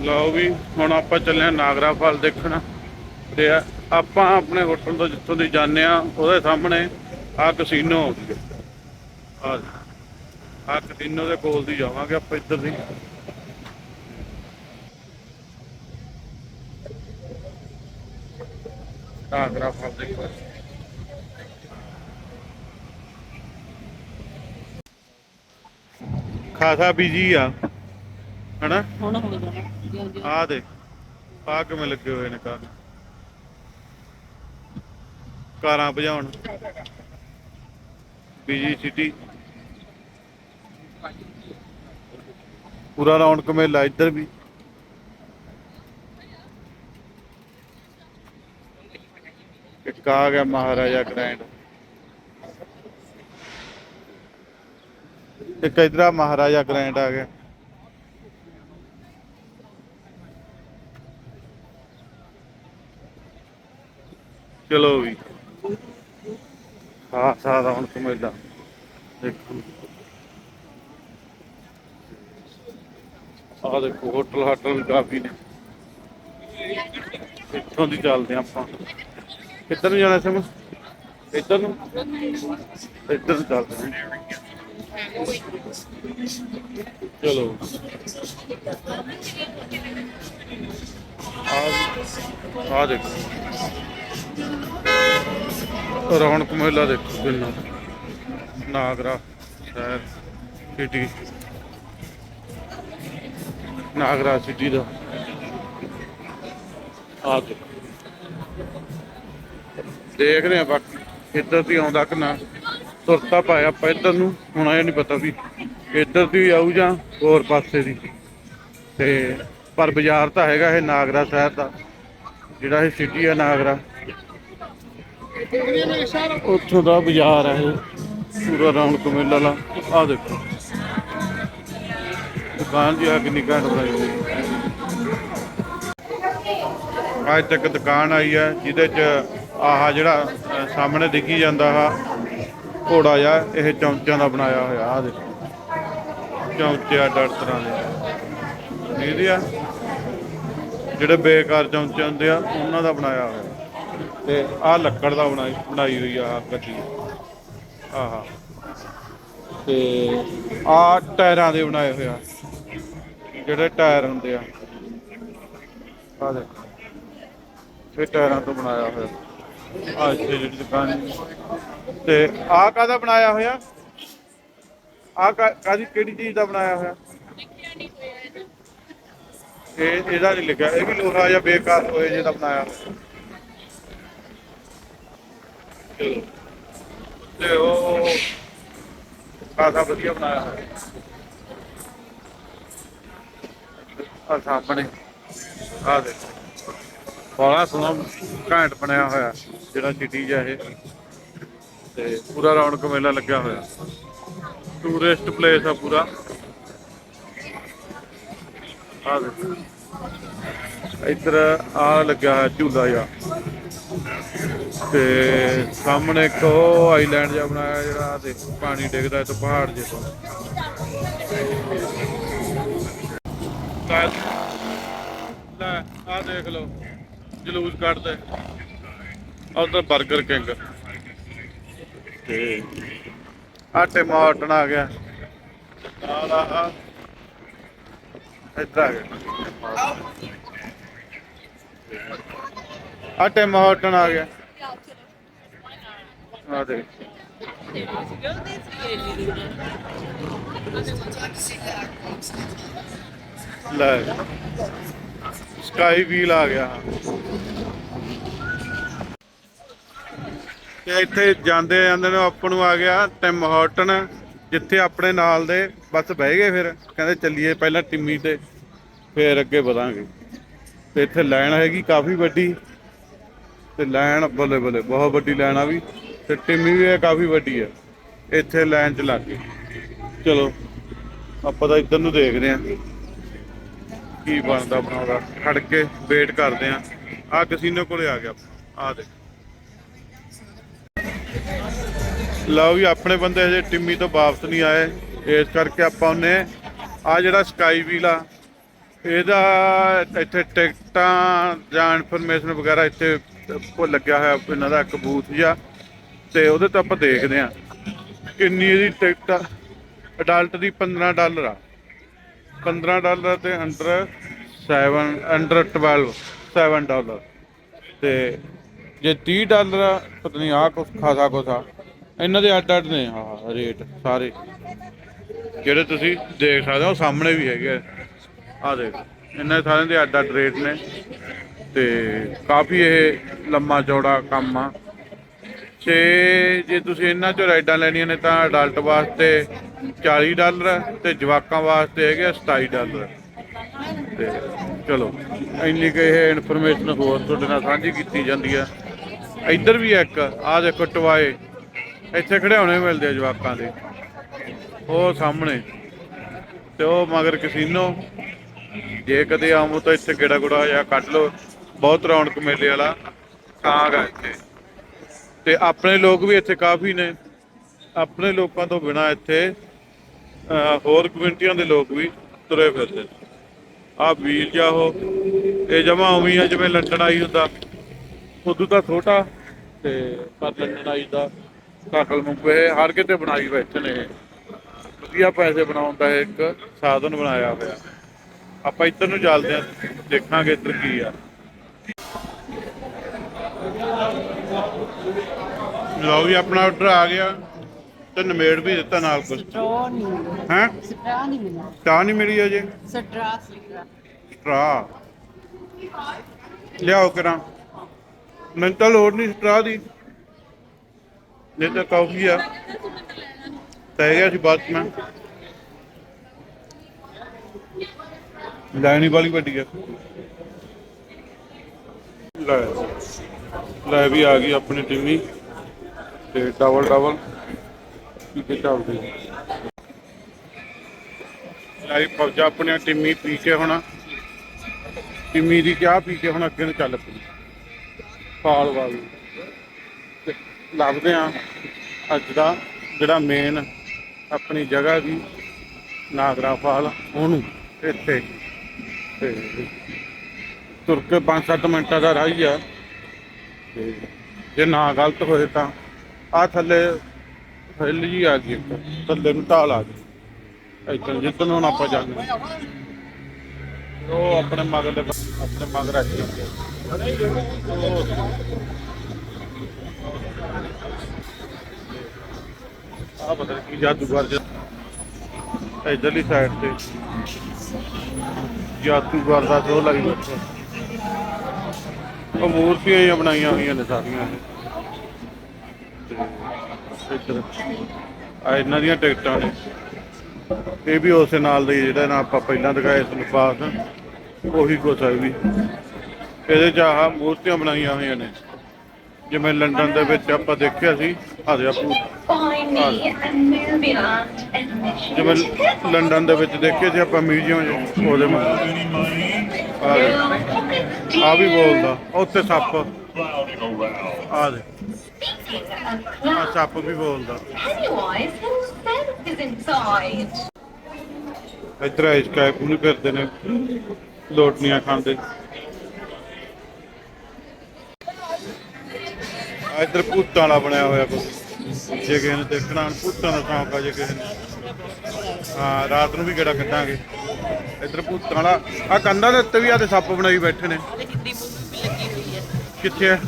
ਲਓ ਵੀ, ਹੁਣ ਆਪਾਂ ਚੱਲੇ ਹਾਂ ਨਾਗਰਾ ਫਲ ਦੇਖਣ। ਤੇ ਆਪਾਂ ਆਪਣੇ ਹੋਟਲ ਤੋਂ ਜਿੱਥੋਂ ਦੀ ਜਾਂਦੇ ਆ ਉਹਦੇ ਸਾਹਮਣੇ ਆ ਕਸੀਨੋ ਆ ਆ ਕਸੀਨੋ ਦੇ ਕੋਲ ਦੀ ਜਾਵਾਂਗੇ ਆਪਾਂ ਇੱਧਰ ਦੀ। ਨਾਗਰਾ ਫਲ ਦੇਖੋ। ਖਾਸਾ ਬੀਜੀ ਆ। ਹਨਾ? ਹੁਣ ਹੋ ਜਾਣਾ ਜਿਉਂ ਜਿਉਂ। ਆ ਦੇ ਆ ਕਿਵੇਂ ਲੱਗੇ ਹੋਏ ਨੇ ਕਾਰ ਕਾਰਾਂ ਭਜਾਉਣ। ਬੀਜੀ ਸਿਟੀ ਪੂਰਾ ਰੌਣਕ ਮੇਲਾ ਇੱਧਰ ਵੀ। ਇੱਕ ਆ ਗਿਆ ਮਹਾਰਾਜਾ ਗ੍ਰੈਂਡ। ਇੱਕ ਇਧਰ ਮਹਾਰਾਜਾ ਗ੍ਰੈਂਡ ਆ ਗਿਆ। ਚਲੋ ਵੀ। ਹਾਂ, ਸਾਰਾ ਹੁਣ ਕਮੇਲਾ ਦੇਖੋ। ਆਹ ਦੇਖੋ, ਹੋਟਲ ਹਾਟਲ ਕਾਫੀ ਨੇ। ਇੱਥੋਂ ਦੀ ਚੱਲਦੇ ਆਪਾਂ। ਕਿੱਧਰ ਨੂੰ ਜਾਣਾ ਸਮ ਇੱਧਰ ਨੂੰ? ਇੱਧਰ ਨੂੰ ਚੱਲਦੇ ਚਲੋ। ਆ ਆ ਦੇਖੋ। ਰੌਣਕ ਮੇਲਾ ਦੇਖੋ ਕਿੰਨਾ। ਨਾਗਰਾ ਸ਼ਹਿਰ, ਸਿਟੀ। ਨਾਗਰਾ ਸਿਟੀ ਦਾ। ਆ ਦੇਖੋ। ਦੇਖਦੇ ਆ ਬਾਕੀ ਇੱਧਰ ਦੀ ਆਉਂਦਾ ਕਿ ਨਾ। ਤੁਰਤਾ ਪਾਇਆ ਆਪਾਂ ਇੱਧਰ ਨੂੰ, ਹੁਣ ਇਹ ਨਹੀਂ ਪਤਾ ਵੀ ਇੱਧਰ ਦੀ ਆਊ ਜਾਂ ਹੋਰ ਪਾਸੇ ਦੀ। ਤੇ ਪਰ ਬਾਜ਼ਾਰ ਤਾਂ ਹੈਗਾ ਇਹ ਨਾਗਰਾ ਸ਼ਹਿਰ ਦਾ, ਜਿਹੜਾ ਇਹ ਸਿਟੀ ਆ ਨਾਗਰਾ। ਉੱਥੋਂ ਦਾ ਬਾਜ਼ਾਰ ਹੈ ਇਹ, ਪੂਰਾ ਰੌਣਕ ਮੇਲਾ ਲਾ ਆ ਦੇਖੋ। ਦੁਕਾਨ ਜੀ ਆ ਕਿੰਨੀ ਘੈਂਟ ਬਣਾਈ ਹੈ। ਅੱਜ ਤੱਕ ਦੁਕਾਨ ਆਈ ਹੈ, ਜਿਹਦੇ ਚ ਆਹ ਜਿਹੜਾ ਸਾਹਮਣੇ ਦਿਖੀ ਜਾਂਦਾ ਆ ਘੋੜਾ ਜਿਹਾ, ਇਹ ਚਮਚਿਆਂ ਦਾ ਬਣਾਇਆ ਹੋਇਆ। ਆ ਦੇਖੋ। ਚਮਚੇ ਆ ਡਰ ਤਰ੍ਹਾਂ ਦੇ। ਇਹਦੇ ਆ। ਜਿਹੜੇ ਬੇਕਾਰ ਚਮਚੇ ਹੁੰਦੇ ਆ, ਉਹਨਾਂ ਦਾ ਬਣਾਇਆ ਹੋਇਆ। ਤੇ ਆਹ ਲੱਕੜ ਦਾ ਬਣਾਈ ਬਣਾਈ ਹੋਈ ਆ ਗੱਡੀ। ਆਹ। ਤੇ ਆਹ ਟਾਇਰਾਂ ਦੇ ਬਣਾਏ ਹੋਏ ਆ। ਜਿਹੜੇ ਟਾਇਰ ਹੁੰਦੇ ਆ। ਆਹ ਦੇਖੋ। ਇਹ ਟਾਇਰਾਂ ਤੋਂ ਬਣਾਇਆ ਹੋਇਆ। ਆਹ ਇੱਥੇ ਜਿਹੜੀ ਦੁਕਾਨ ਤੇ ਆਹ ਕਾਹਦਾ ਬਣਾਇਆ ਹੋਇਆ? ਆ ਕਾ- ਕਿਹੜੀ ਚੀਜ਼ ਦਾ ਬਣਾਇਆ ਹੋਇਆ? ਇਹ ਇਹਦਾ ਨਹੀਂ ਲਿਖਿਆ। ਇਹ ਵੀ ਲੋਹਾ ਜਾਂ ਬੇਕਾਰ ਹੋਏ ਜਿਹਦਾ ਬਣਾਇਆ ਹੋਇਆ। ਚਲੋ ਤੇ ਉਹ ਕਾਸਾ ਵਧੀਆ ਬਣਾਇਆ ਹੋਇਆ। ਆ ਸਾਹਮਣੇ ਆ ਦੇ ਬੜਾ ਸੋਹਣਾ ਘੈਂਟ ਬਣਿਆ ਹੋਇਆ ਜਿਹੜਾ ਸਿਟੀ ਜਿਹਾ ਇਹ। ਤੇ ਪੂਰਾ ਰੌਣਕ ਮੇਲਾ ਲੱਗਿਆ ਹੋਇਆ। ਟੂਰਿਸਟ ਪਲੇਸ ਆ ਪੂਰਾ। ਆ ਦੇ ਇੱਧਰ ਆ ਲੱਗਿਆ ਹੋਇਆ ਝੂਲਾ ਜਿਹਾ। ਤੇ ਸਾਹਮਣੇ ਇੱਕ ਉਹ ਆਈਲੈਂਡ ਜਿਹਾ ਬਣਾਇਆ ਜਿਹੜਾ ਦੇ ਪਾਣੀ ਡਿੱਗਦਾ ਇੱਥੇ ਪਹਾੜ ਜੇ ਤੋਂ। ਲੈ ਆ ਦੇਖ ਲਓ, ਜਲੂਸ ਕੱਢਦੇ। ਉਧਰ 버ਗਰ ਕਿੰਗ। ਤੇ ਆਟੇ ਮਾਟਣ ਆ ਗਿਆ। ਨਾਲ ਆ ਇੱਧਰ ਆ ਗਿਆ। ਆਟੇ ਮਾਟਣ ਆ ਗਿਆ। ਆ ਦੇਖ। ਲੈ। ਸਕਾਈ ਵੀਲ ਆ ਗਿਆ। ਤੇ ਇੱਥੇ ਜਾਂਦੇ ਜਾਂਦੇ ਨੇ ਆਪਾਂ ਨੂੰ ਆ ਗਿਆ ਟਿਮ ਹਾਰਟਨ ਜਿੱਥੇ ਆਪਣੇ ਨਾਲ ਦੇ ਬਸ ਬਹਿ ਗਏ ਫਿਰ। ਕਹਿੰਦੇ ਚੱਲੀਏ ਪਹਿਲਾਂ ਟਿੰਮੀ ਤੇ, ਫਿਰ ਅੱਗੇ ਵਧਾਂਗੇ। ਤੇ ਇੱਥੇ ਲਾਈਨ ਹੈਗੀ ਕਾਫੀ ਵੱਡੀ। ਤੇ ਲਾਈਨ ਬੱਲੇ ਬੱਲੇ, ਬਹੁਤ ਵੱਡੀ ਲਾਈਨ ਆ ਵੀ ਤੇ ਟਿੰਮੀ ਵੀ ਇਹ ਕਾਫੀ ਵੱਡੀ ਹੈ ਇੱਥੇ ਲਾਈਨ ਚ ਲੱਗ ਗਏ ਚਲੋ, ਆਪਾਂ ਤਾਂ ਇੱਧਰ ਨੂੰ ਦੇਖਦੇ ਆਂ ਕੀ ਬਣਦਾ ਬਣਾਉਂਦਾ ਖੜ ਕੇ ਵੇਟ ਕਰਦੇ ਆਂ ਆ ਕਸੀਨੋ ਕੋਲੇ ਆ ਗਿਆ। ਆ ਦੇਖ। ਲਓ ਵੀ, ਆਪਣੇ ਬੰਦੇ ਹਜੇ ਟਿੰਮੀ ਤੋਂ ਵਾਪਸ ਨਹੀਂ ਆਏ। ਇਸ ਕਰਕੇ ਆਪਾਂ ਉਹਨੇ ਆ ਜਿਹੜਾ ਸਕਾਈ ਵੀਲ ਆ, ਇਹਦਾ ਇੱਥੇ ਟਿਕਟਾਂ ਜਾਂ ਇਨਫੋਰਮੇਸ਼ਨ ਵਗੈਰਾ ਇੱਥੇ ਕੋ ਲੱਗਿਆ ਹੋਇਆ ਇਹਨਾਂ ਦਾ ਇੱਕ ਬੂਥ ਜਿਹਾ ਤੇ ਉਹਦੇ ਤੋਂ ਆਪਾਂ ਦੇਖਦੇ ਆ ਕਿੰਨੀ ਇਹਦੀ ਟਿਕਟ ਆ। ਅਡਲਟ ਦੀ 15 ਡਾਲਰ ਆ। 15 ਡਾਲਰ ਤੇ ਅੰਡਰ 7 ਅੰਡਰ 12 7 ਡਾਲਰ ਤੇ ਜੇ 30 ਡਾਲਰ ਆ, ਪਤਾ ਨਹੀਂ ਆ ਕੁਛ ਖਾਸਾ ਕੁਛ ਆ। ਇਹਨਾਂ ਦੇ ਅੱਡ ਅੱਡ ਨੇ ਹਾਂ ਰੇਟ ਸਾਰੇ। ਜਿਹੜੇ ਤੁਸੀਂ ਦੇਖ ਸਕਦੇ ਹੋ ਸਾਹਮਣੇ ਵੀ ਹੈਗੇ ਆ। ਦੇਖ ਇਹਨਾਂ ਸਾਰਿਆਂ ਦੇ ਅੱਡ ਅੱਡ ਰੇਟ ਨੇ। ਤੇ ਕਾਫੀ ਇਹ ਲੰਮਾ ਚੌੜਾ ਕੰਮ ਆ। ਤੇ ਜੇ ਤੁਸੀਂ ਇਹਨਾਂ ਚੋਂ ਰਾਈਡਾਂ ਲੈਣੀਆਂ ਨੇ ਤਾਂ ਅਡਲਟ ਵਾਸਤੇ 40 ਡਾਲਰ ਤੇ ਜਵਾਕਾਂ ਵਾਸਤੇ ਹੈਗੇ ਆ 27 ਡਾਲਰ। ਤੇ ਚਲੋ, ਇੰਨੀ ਕੁ ਇਹ ਇਨਫੋਰਮੇਸ਼ਨ ਹੋਰ ਤੁਹਾਡੇ ਨਾਲ ਸਾਂਝੀ ਕੀਤੀ ਜਾਂਦੀ ਆ। ਇੱਧਰ ਵੀ ਇੱਕ, ਆਹ ਦੇਖੋ ਟਵਾਏ। ਇੱਥੇ ਖੜਿਆਉਣੇ ਮਿਲਦੇ ਆ ਜਵਾਕਾਂ ਦੇ। ਉਹ ਸਾਹਮਣੇ। ਤੇ ਉਹ ਮਗਰ ਕਸੀਨੋ। ਜੇ ਕਦੇ ਆਵੋ ਤਾਂ ਇੱਥੇ ਗੇੜਾ ਗੁੜਾ ਜਾਂ ਕੱਢ ਲਓ। ਬਹੁਤ ਰੌਣਕ ਮੇਲੇ ਵਾਲਾ ਕਾਂਗ ਆ ਇੱਥੇ। ਤੇ ਆਪਣੇ ਲੋਕ ਵੀ ਇੱਥੇ ਕਾਫੀ ਨੇ। ਆਪਣੇ ਲੋਕਾਂ ਤੋਂ ਬਿਨਾ ਇੱਥੇ ਹੋਰ ਕਮਿਊਨਿਟੀਆਂ ਦੇ ਲੋਕ ਵੀ ਤੁਰੇ ਫਿਰਦੇ ਆ ਵੀਰ ਜਾ ਉਹ, ਇਹ ਜਮਾ ਉਮੀ ਆ ਜਿਵੇਂ ਲੰਡਨ ਆਈ ਹੁੰਦਾ। ਉਦੋਂ ਤਾਂ ਛੋਟਾ, ਤੇ ਪਰ ਲੰਡਨ ਆਈ ਦਾ ਕਾਕਲ ਮੁੰਬੇ ਹਰ ਕਿਤੇ ਬਣਾਈ ਬੈਠੇ ਨੇ ਇਹ। ਵਧੀਆ ਪੈਸੇ ਬਣਾਉਣ ਦਾ ਇਹ ਇੱਕ ਸਾਧਨ ਬਣਾਇਆ ਹੋਇਆ। ਆਪਾਂ ਇੱਧਰ ਨੂੰ ਚੱਲਦੇ ਆ ਦੇਖਾਂਗੇ ਇੱਧਰ ਕੀ ਆ। ਲਓ ਵੀ ਆਪਣਾ ਆਰਡਰ ਆ ਗਿਆ ਤੇ ਨਮੇੜ ਵੀ ਦਿੱਤਾ ਨਾਲ ਕੁਝ ਸਟਰਾ ਨਹੀਂ ਮਿਲਿਆ। ਹੈ? ਸਟਰਾ ਨਹੀਂ ਮਿਲਿਆ। ਚਾਹ ਨਹੀਂ ਮਿਲੀ ਅਜੇ? ਸਟਰਾ ਲਿਆਓ ਕਰਾਂ। ਮੈਨੂੰ ਤਾਂ ਲੋੜ ਨਹੀਂ ਸਟਰਾ ਦੀ। ਨਹੀਂ ਤਾਂ ਕਾਫੀ ਆ। ਤੈ ਗਿਆ ਸੀ 'ਚ ਮੈਂ। ਲੈਣੀ ਵਾਲੀ ਵੱਡੀ ਆ। ਲੈ। ਲੈ ਵੀ ਆ ਗਈ ਆਪਣੀ ਟੀਮੀ ਤੇ ਡਬਲ ਡਬਲ ਕੀ ਚੱਲਦੇ ਚੱਲਦੀ ਲਾਈ ਪੌਜਾ ਆਪਣੀ ਟੀਮੀ ਪੀ ਕੇ ਹੁਣ ਟੀਮੀ ਦੀ ਚਾਹ ਪੀ ਕੇ ਹੁਣ ਅੱਗੇ ਨੂੰ ਚੱਲ ਪਈ। ਫਾਲ ਵਾਲ। ਲੱਭਦੇ ਆ ਅੱਜ ਦਾ ਜਿਹੜਾ ਮੇਨ ਆਪਣੀ ਜਗ੍ਹਾ ਦੀ ਨਾਗਰਾ ਫਾਲ ਉਹਨੂੰ ਇੱਥੇ। ਤੇ ਤੁਰ ਕੇ 5-7 ਮਿੰਟਾਂ ਦਾ ਰਾਹ ਹੀ ਆ। ਤੇ ਜੇ ਨਾ ਗਲਤ ਹੋਏ ਤਾਂ ਆ ਥੱਲੇ ਹਿੱਲ ਜੀ ਆ ਗਈ ਇੱਕ, ਥੱਲੇ ਨੂੰ ਢਾਲ ਆ ਗਈ। ਇੱਧਰ ਜਿੱਧਰ ਹੁਣ ਆਪਾਂ ਜਾਂਦੇ ਹਾਂ। ਉਹ ਆਪਣੇ ਮਗਰ ਦੇ ਆਪਣੇ ਮਗਰ ਆ ਗਈ। ਆ ਪਤਾ ਨੀ ਕੀ ਜਾਦੂਗਰ ਜਿਹਾ। ਇਧਰਲੀ ਸਾਈਡ ਤੇ। ਜਾਦੂਗਰ ਦਾ ਸ਼ੋਅ ਲਾਈ ਬੈਠਾ ਉਹ ਮੂਰਤੀਆਂ ਹੀ ਬਣਾਈਆਂ ਹੋਈਆਂ ਨੇ ਸਾਰੀਆਂ ਇਹ। ਇੱਧਰ ਆ ਇਹਨਾਂ ਦੀਆਂ ਟਿਕਟਾਂ ਨੇ। ਇਹ ਵੀ ਉਸੇ ਨਾਲ ਦੇ ਜਿਹੜਾ ਨਾ ਆਪਾਂ ਪਹਿਲਾਂ ਦਿਖਾਇਆ ਤੁਹਾਨੂੰ ਪਾਸ ਉਹੀ ਕੁਛ ਹੈ ਵੀ। ਇਹਦੇ ਚ ਆਹ ਮੂਰਤੀਆਂ ਬਣਾਈਆਂ ਹੋਈਆਂ ਨੇ। ਜਿਵੇਂ ਲੰਡਨ ਦੇ ਵਿੱਚ ਆਪਾਂ ਦੇਖਿਆ ਸੀ ਆ ਜਿਵੇਂ. ਲੰਡਨ ਦੇ ਵਿੱਚ ਦੇਖੇ ਸੀ ਆਪਾਂ ਮਿਊਜ਼ੀਅਮ ਉਹਦੇ ਮਗਰ ਆ ਵੀ ਬੋਲਦਾ ਉੱਥੇ ਸੱਪ। ਆ ਦੇ। ਆ ਸੱਪ ਵੀ ਬੋਲਦਾ. ਇੱਧਰ ਆਇਸ ਕਾਇਪ ਨੂੰ ਫਿਰਦੇ ਨੇ ਲੋਟਨੀਆਂ ਖਾਂਦੇ। ਆ ਇੱਧਰ ਭੂਤਾਂ ਵਾਲਾ ਬਣਿਆ ਹੋਇਆ ਕੁਝ ਜੇ ਕਿਸੇ ਨੇ ਦੇਖਣਾ ਭੂਤਾਂ ਦਾ ਸ਼ੌਂਕ ਆ ਜੇ ਕਿਸੇ ਨੇ। ਹਾਂ ਰਾਤ ਨੂੰ ਵੀ ਗੇੜਾ ਕੱਢਾਂਗੇ। ਇੱਧਰ ਭੂਤਾਂ ਵਾਲਾ ਆ ਕੰਧਾਂ ਦੇ ਉੱਤੇ ਵੀ ਆ ਤੇ ਸੱਪ ਬਣਾਈ ਬੈਠੇ ਨੇ। ਹਿੰਦੀ ਮੂਵੀ ਵੀ ਲੱਗੀ ਹੋਈ ਹੈ। ਕਿੱਥੇ ਆ?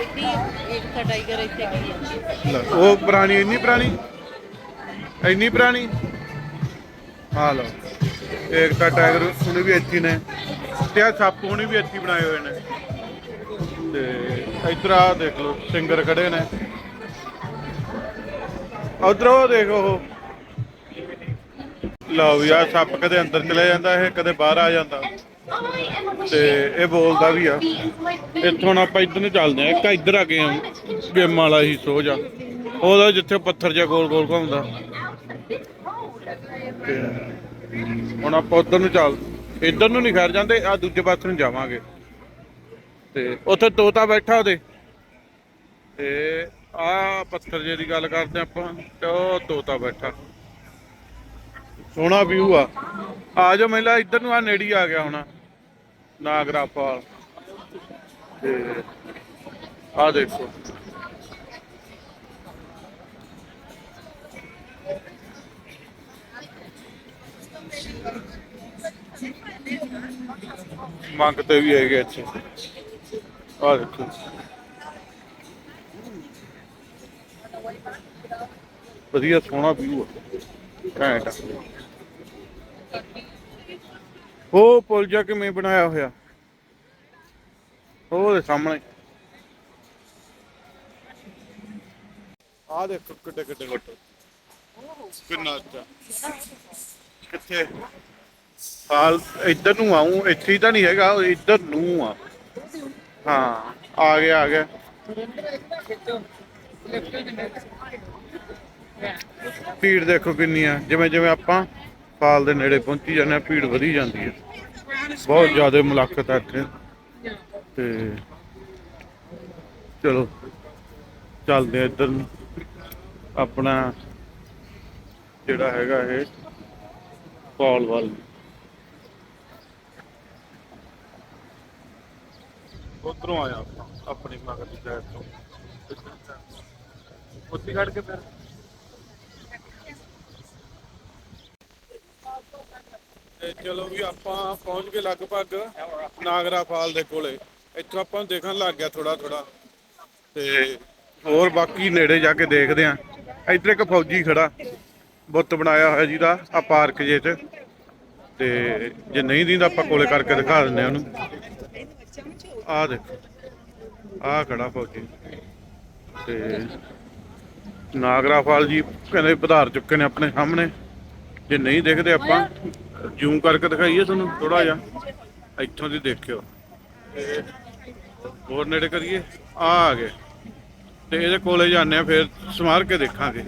ਇੱਥੇ ਇੱਕ ਤਾਂ ਟਾਈਗਰ ਇੱਥੇ ਗਈ ਹੈ ਲੈ, ਉਹ ਪੁਰਾਣੀ ਇੰਨੀ ਪੁਰਾਣੀ? ਇੰਨੀ ਪੁਰਾਣੀ? ਹਾਂ ਲੋ ਇੱਕ ਤਾਂ ਟਾਈਗਰ ਉਹਨੇ ਵੀ ਇੱਥੇ ਨੇ ਤੇ ਆ ਸੱਪ ਉਹਨੇ ਵੀ ਇੱਥੇ ਬਣਾਏ ਹੋਏ ਨੇ। ਤੇ ਇਧਰ ਆ ਦੇਖ ਲਓ ਸਿੰਗਰ ਖੜੇ ਨੇ। ਉਧਰ ਉਹ ਦੇਖੋ ਉਹ। ਲਓ ਵੀ ਆ ਸੱਪ ਕਦੇ ਅੰਦਰ ਚਲੇ ਜਾਂਦਾ, ਇਹ ਕਦੇ ਬਾਹਰ ਆ ਜਾਂਦਾ। ਤੇ ਇਹ ਬੋਲਦਾ ਵੀ ਆ। ਇੱਥੋਂ ਆਪਾਂ ਇੱਧਰ ਨੂੰ ਚੱਲਦੇ ਆ ਇੱਕ ਇੱਧਰ ਆ ਗਏ ਗੇਮ ਵਾਲਾ ਹੀ ਸੋਝ ਆ ਉਹਦਾ ਜਿੱਥੇ ਪੱਥਰ ਜਿਹਾ ਗੋਲ ਗੋਲ ਘੁੰਮਦਾ। ਹੁਣ ਆਪਾਂ ਉਧਰ ਨੂੰ ਚੱਲ। ਇੱਧਰ ਨੂੰ ਨਹੀਂ ਖੈਰ ਜਾਂਦੇ ਆ ਦੂਜੇ ਪਾਸੇ ਨੂੰ ਜਾਵਾਂਗੇ। ਤੇ ਉੱਥੇ ਤੋਤਾ ਬੈਠਾ ਉਹਦੇ। ਤੇ ਆ ਪੱਥਰ ਜੇ ਦੀ ਗੱਲ ਕਰਦੇ ਆਪਾਂ ਤੇ ਉਹ ਤੋਤਾ ਬੈਠਾ। ਸੋਹਣਾ ਵਿਊ ਆ। ਆ ਜਾਓ ਮਹਿਲਾ ਇੱਧਰ ਨੂੰ ਆ ਨੇੜੀ ਆ ਗਿਆ ਹੁਣ ਨਾਗਰਾ ਫਾਲ ਤੇ ਆ ਦੇਖੋ। ਮੰਗ ਤੇ ਵੀ ਹੈਗੇ ਇੱਥੇ। ਆ ਦੇਖੋ। ਵਧੀਆ ਸੋਹਣਾ ਵਿਊ ਆ। ਘੈਂਟ ਆ। ਉਹ ਪੁਲ ਜਾ ਕਿਵੇਂ ਬਣਾਇਆ ਹੋਇਆ? ਉਹਦੇ ਸਾਹਮਣੇ। ਆ ਦੇਖੋ ਕਿੱਡੇ ਕਿੱਡੇ ਗੱਟ ਕਿੰਨਾ ਅੱਛਾ। ਕਿੱਥੇ? ਹਾਲ ਇੱਧਰ ਨੂੰ ਆਉਂ ਇੱਥੇ ਤਾਂ ਨਹੀਂ ਹੈਗਾ ਉਹ ਇੱਧਰ ਨੂੰ ਆ। ਹਾਂ ਆ ਗਿਆ ਆ ਗਿਆ। ਭੀੜ ਦੇਖੋ ਕਿੰਨੀ ਆ। ਜਿਵੇਂ ਜਿਵੇਂ ਆਪਾਂ ਫਾਲ ਦੇ ਨੇੜੇ ਪਹੁੰਚੀ ਜਾਂਦੇ ਆ, ਭੀੜ ਵਧੀ ਜਾਂਦੀ ਹੈ ਬਹੁਤ ਜ਼ਿਆਦਾ ਮੁਲਾਕਾਤ ਹੈ ਇੱਥੇ। ਤੇ ਚਲੋ, ਚੱਲਦੇ ਆ ਇੱਧਰ ਨੂੰ। ਆਪਣਾ ਜਿਹੜਾ ਹੈਗਾ ਇਹ ਪਾਲ ਵੱਲ। ਉਧਰੋਂ ਆਇਆ ਆਪਾਂ, ਆਪਣੀ ਮਗਰ ਦੀ ਸਾਈਡ ਤੋਂ। ਉੱਥੇ ਖੜ ਕੇ ਫਿਰ। ਤੇ ਚਲੋ ਵੀ ਆਪਾਂ ਪਹੁੰਚ ਗਏ ਲਗਭਗ ਨਾਗਰਾ ਫਾਲ ਦੇ ਕੋਲੇ। ਇੱਥੋਂ ਆਪਾਂ ਨੂੰ ਦੇਖਣ ਲੱਗ ਗਿਆ ਥੋੜਾ ਥੋੜਾ ਤੇ ਹੋਰ ਬਾਕੀ ਨੇੜੇ ਜਾ ਕੇ ਦੇਖਦੇ ਆਂ ਇੱਧਰ ਇੱਕ ਫੌਜੀ ਖੜਾ, ਬੁੱਤ ਬਣਾਇਆ ਹੋਇਆ ਜਿਹਦਾ, ਆ ਪਾਰਕ ਜੇ ਚ। ਤੇ ਜੇ ਨਹੀਂ ਦਿੰਦਾ ਆਪਾਂ ਕੋਲੇ ਕਰਕੇ ਦਿਖਾ ਦਿੰਦੇ ਆ ਉਹਨੂੰ। ਆ ਦੇਖੋ, ਆ ਖੜਾ ਫੌਜੀ। ਤੇ ਨਾਗਰਾ ਫਾਲ ਜੀ ਕਹਿੰਦੇ ਪਧਾਰ ਚੁੱਕੇ ਨੇ ਆਪਣੇ ਸਾਹਮਣੇ। ਜੇ ਨਹੀਂ ਦੇਖਦੇ ਆਪਾਂ, ਜ਼ੂਮ ਕਰਕੇ ਦਿਖਾਈਏ ਤੁਹਾਨੂੰ ਥੋੜਾ ਜਿਹਾ। ਇੱਥੋਂ ਦੀ ਦੇਖਿਓ। ਹੋਰ ਨੇੜੇ ਕਰੀਏ। ਆ ਆ ਗਏ। ਤੇ ਇਹਦੇ ਕੋਲੇ ਜਾਂਦੇ ਆ ਫਿਰ ਸਮਾਰ ਕੇ ਦੇਖਾਂਗੇ।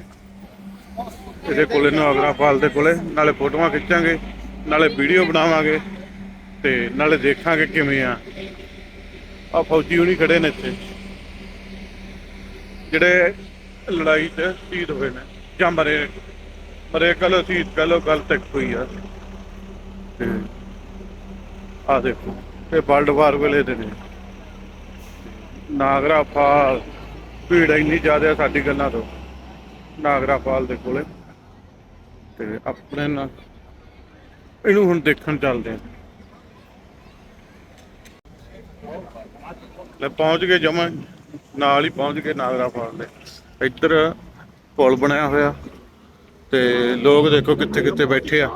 ਇਹਦੇ ਕੋਲੇ ਨਾਗਰਾ ਫਾਲ ਦੇ ਕੋਲੇ। ਨਾਲੇ ਫੋਟੋਆਂ ਖਿੱਚਾਂਗੇ, ਨਾਲੇ ਵੀਡੀਓ ਬਣਾਵਾਂਗੇ, ਤੇ ਨਾਲੇ ਦੇਖਾਂਗੇ ਕਿਵੇਂ ਆ। ਆ ਫੌਜੀ ਹੁਣੀ ਖੜੇ ਨੇ ਇੱਥੇ। ਜਿਹੜੇ ਲੜਾਈ 'ਚ ਸ਼ਹੀਦ ਹੋਏ ਨੇ, ਜਾਂ ਮਰੇ ਪਰ ਮਰੇ ਕਲੋ ਸ਼ਹੀਦ ਕਲੋ ਗੱਲ ਤੱਕ ਹੋਈ ਆ। ਤੇ ਆ ਦੇਖੋ, ਇਹ ਵਰਲਡ ਵਾਰ ਵੇਲੇ ਦੇ ਨੇ। ਨਾਗਰਾ ਫਾਲ, ਭੀੜ ਇੰਨੀ ਜ਼ਿਆਦਾ ਸਾਡੀ ਗੱਲਾਂ ਤੋਂ। ਨਾਗਰਾ ਫਾਲ ਦੇ ਕੋਲੇ। ਤੇ ਆਪਣੇ ਨਾਲ ਇਹਨੂੰ ਹੁਣ ਦੇਖਣ ਚੱਲਦੇ ਆ। ਲੈ ਪਹੁੰਚ ਗਏ ਜਮਾ, ਨਾਲ ਹੀ ਪਹੁੰਚ ਗਏ ਨਾਗਰਾ ਫਾਲ ਦੇ। ਇੱਧਰ ਪੁਲ ਬਣਿਆ ਹੋਇਆ। ਤੇ ਲੋਕ ਦੇਖੋ ਕਿੱਥੇ ਕਿੱਥੇ ਬੈਠੇ ਆ।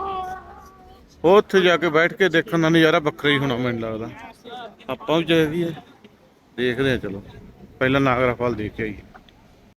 ਉਹ ਉੱਥੇ ਜਾ ਕੇ ਬੈਠ ਕੇ ਦੇਖਣ ਦਾ ਨਜ਼ਾਰਾ ਵੱਖਰਾ ਹੀ ਹੋਣਾ ਮੈਨੂੰ ਲੱਗਦਾ। ਆਪਾਂ ਵੀ ਜਾਈਏ। ਦੇਖਦੇ ਆ ਚਲੋ। ਪਹਿਲਾਂ ਨਾਗਰਾ ਫਾਲ ਦੇਖ ਕੇ ਆਈਏ।